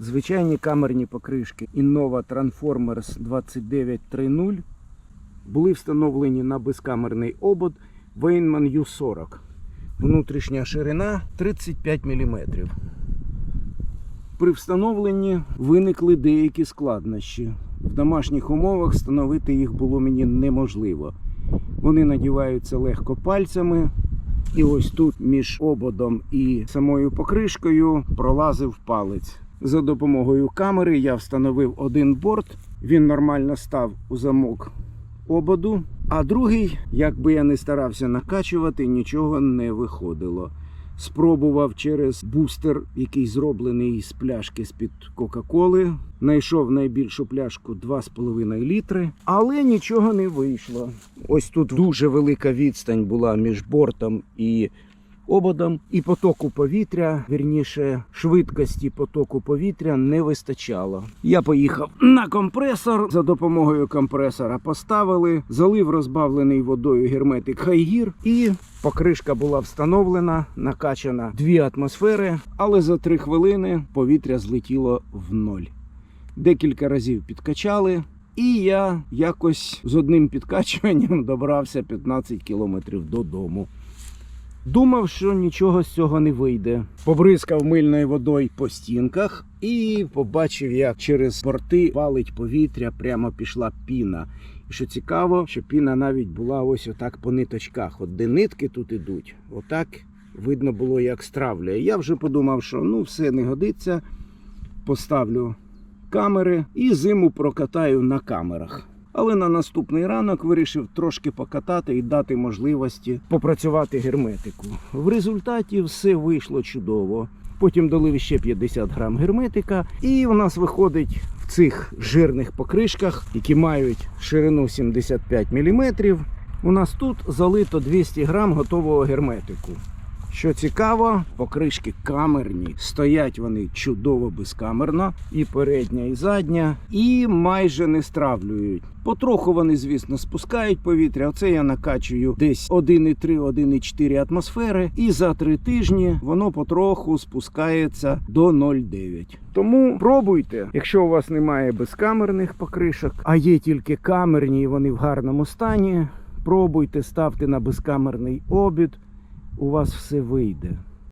Звичайні камерні покришки Innova Transformers 2930 були встановлені на безкамерний обод Weinmann U40. Внутрішня ширина 35 мм. При встановленні виникли деякі складнощі. В домашніх умовах встановити їх було мені неможливо. Вони надіваються легко пальцями, і ось тут між ободом і самою покришкою пролазив палець. За допомогою камери я встановив один борт, він нормально став у замок ободу, а другий, як би я не старався накачувати, нічого не виходило. Спробував через бустер, який зроблений з пляшки з-під Кока-Коли. Знайшов найбільшу пляшку 2,5 літри, але нічого не вийшло. Ось тут дуже велика відстань була між бортом і ободом, і потоку повітря, вірніше, швидкості потоку повітря не вистачало. Я поїхав на компресор. За допомогою компресора поставили, залив розбавлений водою герметик Хайгір, і покришка була встановлена, накачана дві атмосфери, але за три хвилини повітря злетіло в ноль. Декілька разів підкачали. І я якось з одним підкачуванням добрався 15 кілометрів додому. Думав, що нічого з цього не вийде. Побризкав мильною водою по стінках і побачив, як через порти валить повітря, прямо пішла піна. І що цікаво, що піна навіть була ось отак по ниточках. От де нитки тут ідуть, отак видно було, як стравлює. Я вже подумав, що ну все не годиться. Поставлю камери і зиму прокатаю на камерах. Але на наступний ранок вирішив трошки покатати і дати можливості попрацювати герметику. В результаті все вийшло чудово. Потім долив ще 50 грам герметика, і у нас виходить в цих жирних покришках, які мають ширину 75 мм. У нас тут залито 200 грам готового герметику. Що цікаво, покришки камерні. Стоять вони чудово безкамерно, і передня, і задня, і майже не стравлюють. Потроху вони, звісно, спускають повітря. Оце я накачую десь 1,3-1,4 атмосфери, і за три тижні воно потроху спускається до 0,9. Тому пробуйте, якщо у вас немає безкамерних покришок, а є тільки камерні, і вони в гарному стані. Пробуйте, ставте на безкамерний обід у вас все вийде.